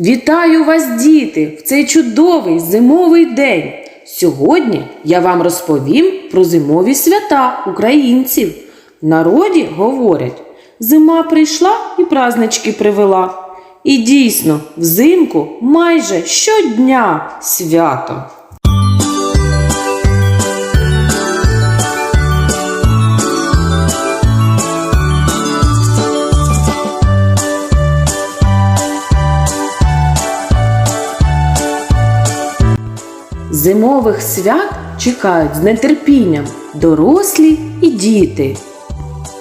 Вітаю вас, діти, в цей чудовий зимовий день. Сьогодні я вам розповім про зимові свята українців. В народі говорять, зима прийшла і празнички привела. І дійсно, взимку майже щодня свято. Зимових свят чекають з нетерпінням дорослі і діти.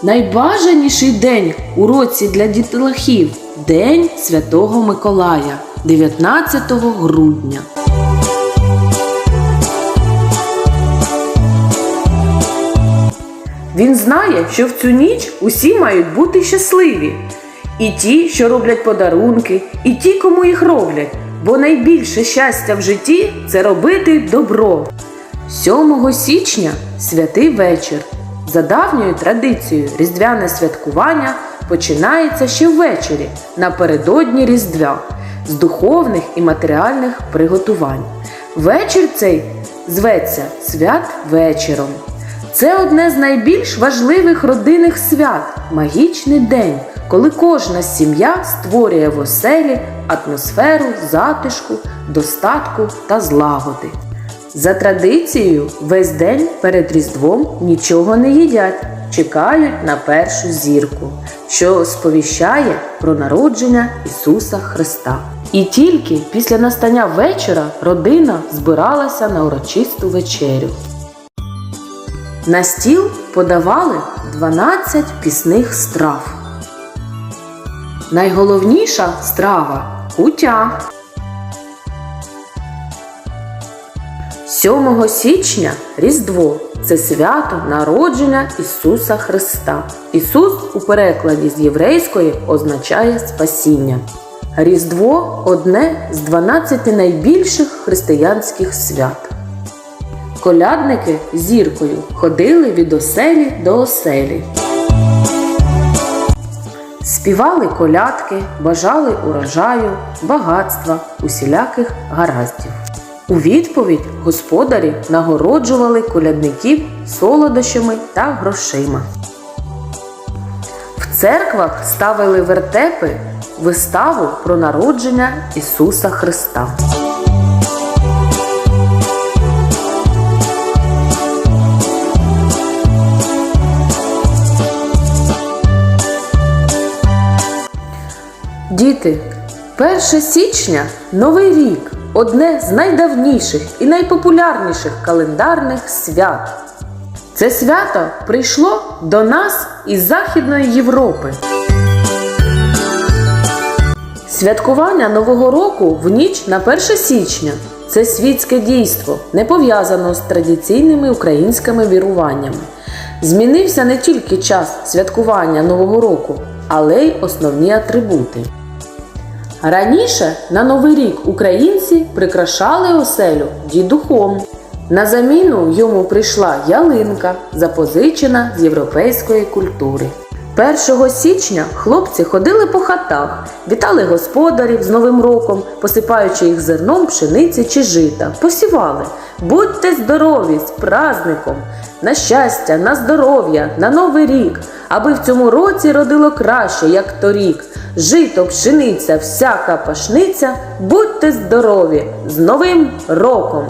Найбажаніший день у році для дітлахів День Святого Миколая 19 грудня. Він знає, що в цю ніч усі мають бути щасливі. І ті, що роблять подарунки, і ті, кому їх роблять. Бо найбільше щастя в житті це робити добро. 7 січня святий вечір. За давньою традицією, різдвяне святкування починається ще ввечері напередодні Різдвя з духовних і матеріальних приготувань. Вечір цей зветься свят вечором. Це одне з найбільш важливих родинних свят магічний день, коли кожна сім'я створює в оселі атмосферу затишку, достатку та злагоди. За традицією, весь день перед Різдвом нічого не їдять, чекають на першу зірку, що сповіщає про народження Ісуса Христа. І тільки після настання вечора родина збиралася на урочисту вечерю. На стіл подавали 12 пісних страв. Найголовніша страва кутя. 7 січня Різдво це свято народження Ісуса Христа. Ісус у перекладі з єврейської означає спасіння. Різдво одне з 12 найбільших християнських свят. Колядники зіркою ходили від оселі до оселі. Співали колядки, бажали урожаю, багатства, усіляких гараздів. У відповідь господарі нагороджували колядників солодощами та грошима. В церквах ставили вертепи виставу про народження Ісуса Христа. Діти, 1 січня Новий рік одне з найдавніших і найпопулярніших календарних свят. Це свято прийшло до нас із Західної Європи. Святкування Нового року в ніч на 1 січня це світське дійство, не пов'язано з традиційними українськими віруваннями. Змінився не тільки час святкування Нового року, але й основні атрибути. Раніше на Новий рік українці прикрашали оселю дідухом. На заміну йому прийшла ялинка, запозичена з європейської культури. 1 січня хлопці ходили по хатах, вітали господарів з Новим роком, посипаючи їх зерном пшениці чи жита, посівали. Будьте здорові з праздником! На щастя, на здоров'я, на новий рік, аби в цьому році родило краще, як торік. Жито, пшениця, всяка пашниця, будьте здорові з Новим роком!